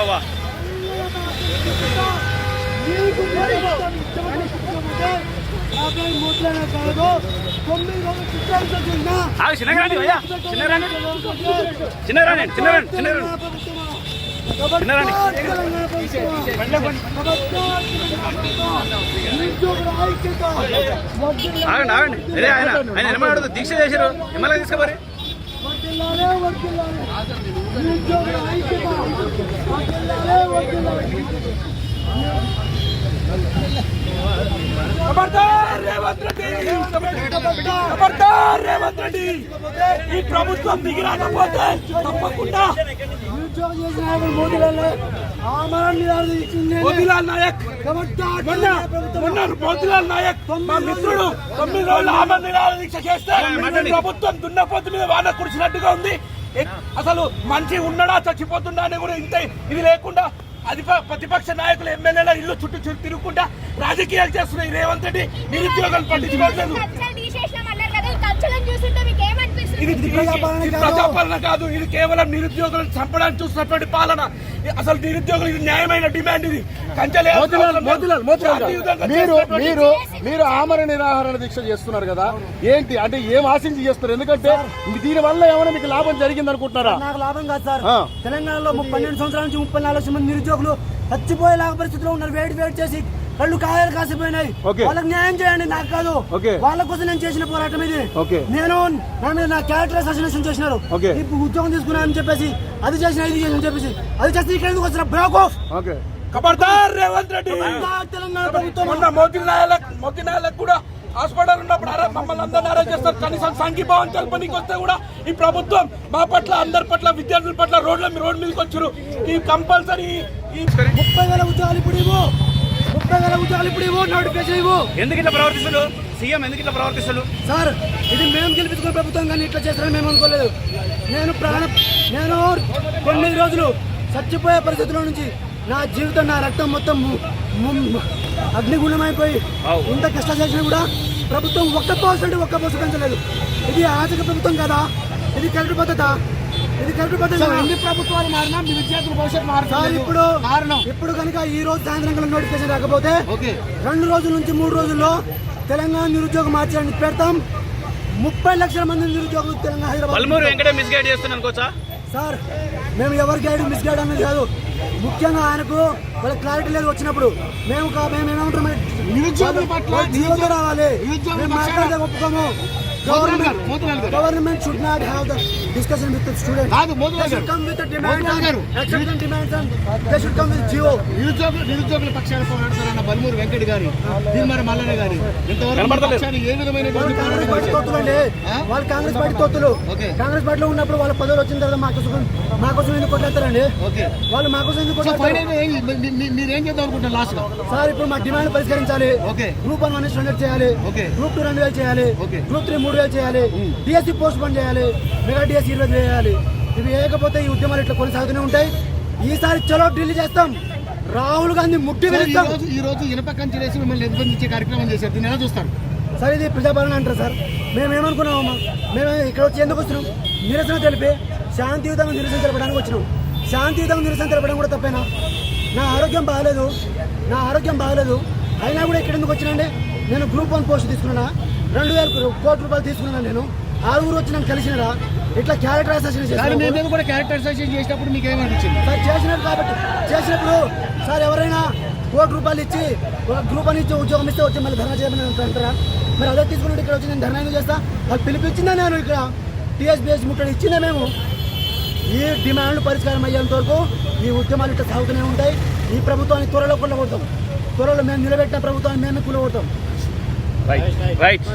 అవ్వ నీకు ఇష్టమైన ఆగండి ఆగండి. అదే ఆయన ఆయన నిలబడదు దీక్ష చేశారు. ఎమ్మెల్యే తీసుకోబరి ఖబర్దార్ రేవంత్ రెడ్డి! ఖబర్దార్ రేవంత్ రెడ్డి! ఈ ప్రభుత్వం దిగిరాకపోతే తప్పకుండా మోతిలాల్ నాయక్! మోతిలాల్ నాయక్ మా మిత్రుడు తొమ్మిది రోజులు ఆమరణ నిరాహార దీక్ష చేస్తే ప్రభుత్వం దున్నపోతు మీద వాన కురిసినట్టుగా ఉంది. అసలు మంచి ఉన్నాడా చచ్చిపోతుండా అని కూడా ఇంత ఇది లేకుండా అధిప ప్రతిపక్ష నాయకులు ఎమ్మెల్యేల ఇల్లు చుట్టూ చుట్టూ తిరుగుకుంటా రాజకీయాలు చేస్తున్నాయి రేవంత్ రెడ్డి నిరుద్యోగాలు పట్టించుకోవట్లేదు. ఇది ప్రజాపాలన కాదు. ఇది కేవలం నిరుద్యోగులను చంపడానికి చూస్తున్నటువంటి పాలన. అసలు నిరుద్యోగులు ఇది న్యాయమైన డిమాండ్ ఇది. మీరు మీరు మీరు ఆమర నిరాహరణ దీక్ష చేస్తున్నారు కదా. ఏంటి? అంటే ఏం ఆశించి చేస్తారు ఎందుకంటే దీని వల్ల ఏమైనా మీకు లాభం జరిగింది అనుకుంటున్నారా నాకు లాభం కాదు సార్. తెలంగాణలో ముప్పై పన్నెండు సంవత్సరాల నుంచి ముప్పై నాలుగు లక్షల మంది నిరుద్యోగులు చచ్చిపోయేలాగా పరిస్థితిలో ఉన్నారు. వేడి వేడి చేసి కళ్ళు కాయలు కాసిపోయినాయి. ఓకే. వాళ్ళకి న్యాయం చేయండి నాకు కాదు. ఓకే. వాళ్ళ కోసం నేను చేసిన పోరాటం ఇది. ఓకే. నేను నా మీద నా క్యారెక్టర్ అసోసియేషన్ చేసినారు. ఓకే. ఇప్పుడు ఉద్యోగం తీసుకున్నా అని చెప్పేసి అది చేసిన ఇది చేసిన అని చెప్పేసి అది చేస్తే ఇక్కడ ఎందుకు వచ్చిన బ్రేక్ ఆఫ్ ఖబర్దార్ రేవంత్ రెడ్డి. తెలంగాణ ప్రభుత్వం. మొన్న మోతీ నాయక్ మోతీ నాయక్ కూడా హాస్పిటల్ ఉన్నప్పుడు అరే మమ్మల్ని అందరినీ అరెస్ట్ చేస్తారు. కనీసం సంఘీభావం తెలపనికి వస్తే కూడా ఈ ప్రభుత్వం మా పట్ల అందరి పట్ల విద్యార్థుల పట్ల రోడ్ల మీద రోడ్ మీదకి వచ్చారు. ఈ కంపల్సరీ ఈ ముప్పై వేల ఉద్యోగాలు ఇప్పుడు ఇవ్వు. ముప్పై వేల ఉద్యోగాలు ఇప్పుడు ఇవ్వు నోటిఫికేషన్ ఇవ్వు. ఎందుకు ఇట్లా ప్రవర్తిస్తులు సీఎం ఎందుకు ఇట్లా ప్రవర్తిస్తులు సార్ ఇది మేము గెలిపించుకున్న ప్రభుత్వం కానీ ఇట్లా చేస్తారని మేము అనుకోలేదు. నేను ప్రాణ నేను తొమ్మిది రోజులు చచ్చిపోయే పరిస్థితుల్లో నుంచి నా జీవితం నా రక్తం మొత్తం అగ్నిగుణమైపోయి. ఇంత కష్టం చేసినా కూడా ప్రభుత్వం ఒక్క పర్సెంట్ ఒక్క పర్సెంట్ పెంచలేదు. ఇది ఆర్థిక ప్రభుత్వం కదా? ఇది కరెక్ట్ పద్ధత? ఇది కరెక్ట్ పద్ధతి ఎన్ని ప్రభుత్వాలు మారినా మీ విద్యార్థుల భవిష్యత్తు మారుతుంది ఇప్పుడు కారణం? ఇప్పుడు కనుక ఈ రోజు సాయంత్రం నోటిఫికేషన్ రాకపోతే రెండు రోజుల నుంచి మూడు రోజుల్లో తెలంగాణ నిరుద్యోగం మార్చడానికి పెడతాం. ముప్పై లక్షల మంది నిరుద్యోగులు తెలంగాణ హైదరాబాద్ సార్ మేము ఎవరి గైడ్ మిస్ గైడ్ అనేది కాదు. ముఖ్యంగా ఆయనకు వాళ్ళ క్లారిటీ లేదు వచ్చినప్పుడు. మేము మేము ఏమంటాం? నిరుద్యోగుల పట్ల జీవోతో రావాలి. మేము మాట్లాడితే ఒప్పుకోము. Government should not have the discussion with student కాదు, మోదీ గారు. కమ్ విత్ మోదీ గారు. Demand demands and they should come with GO నిరుద్యోగులు నిరుద్యోగుల పక్షాన పోరాడుతారన్న బల్మూరు వెంకట్ గారి భీమర మల్లన్న గారి ఇంతవరకు. పక్షాన్ని ఏ వాళ్ళు కాంగ్రెస్ పార్టీ అండి వాళ్ళు కాంగ్రెస్ పార్టీ. కాంగ్రెస్ పార్టీలో ఉన్నప్పుడు వాళ్ళ పదవులు వచ్చిన తర్వాత మాకోసం మాకోసం ఎందుకు వాళ్ళు మాకోసం ఎందుకు మీరేం చేద్దాం అనుకుంటారు లాస్ట్గా సార్ ఇప్పుడు మా డిమాండ్ పరిష్కరించాలి ఓకే. గ్రూప్ వన్ స్టాండర్డ్ చేయాలి. గ్రూప్ టూ రెండు వేలు చేయాలి ఓకే. గ్రూప్ త్రీ మూడు వేలు చేయాలి డిఎస్సి పోస్ట్ పోన్ చేయాలి. మెగా డిఎస్సి ఇరవై వేలు చేయాలి. ఇవి వేయకపోతే ఈ ఉద్యమాలు ఇట్లా కొనసాగుతూనే ఉంటాయి. ఈసారి చలో ఢిల్లీ చేస్తాం. రాహుల్ గాంధీ ముట్టి ఈ రోజు ఇనప కంచె వేసి మిమ్మల్ని నిర్బంధించే కార్యక్రమం చేశారు. దీన్ని ఎలా చూస్తారు? సార్ ఇది ప్రజాపాలన అంటారు సార్. మేము ఏమనుకున్నామమ్మా మేము ఇక్కడ వచ్చి ఎందుకు వచ్చినాం నిరసన తెలిపి శాంతియుతంగా నిరసన తెలపడానికి వచ్చినాం. శాంతియుతంగా నిరసన తెలపడం కూడా తప్పేనా? నా ఆరోగ్యం బాగాలేదు. నా ఆరోగ్యం బాగాలేదు. అయినా కూడా ఇక్కడ ఎందుకు వచ్చినండి? నేను గ్రూప్ వన్ పోస్ట్ తీసుకున్నా రెండు వేల కోట్ల రూపాయలు తీసుకున్నాను నేను. ఆరుగురు వచ్చి నన్ను కలిసినారా? ఇట్లా క్యారెక్టర్ అసోసియేషన్ కూడా క్యారెక్టర్ అసోసియేషన్ చేసినప్పుడు మీకు ఏమనిపించింది? సార్ చేసినట్టు కాబట్టి. చేసినప్పుడు సార్ ఎవరైనా కోటి రూపాయలు ఇచ్చి ఒక గ్రూప్ అని ఇచ్చి ఉద్యోగం ఇస్తే వచ్చి మళ్ళీ ధర్నా చేయమని అంటారా? మరి అదే తీసుకున్నట్టు ఇక్కడ వచ్చి నేను ధర్నా ఎందుకు చేస్తా? వాళ్ళు పిలిపించిందా నేను ఇక్కడ? టీఎస్బీఎస్ ముట్టడి ఇచ్చిందా మేము? ఈ డిమాండ్లు పరిష్కారం అయ్యేంత వరకు ఈ ఉద్యమాలు ఇట్లా సాగుతూనే ఉంటాయి. ఈ ప్రభుత్వాన్ని త్వరలో కూలగొడతాం త్వరలో మేము నిలబెట్టిన ప్రభుత్వాన్ని మేమే కూలగొడతాం రైట్ రైట్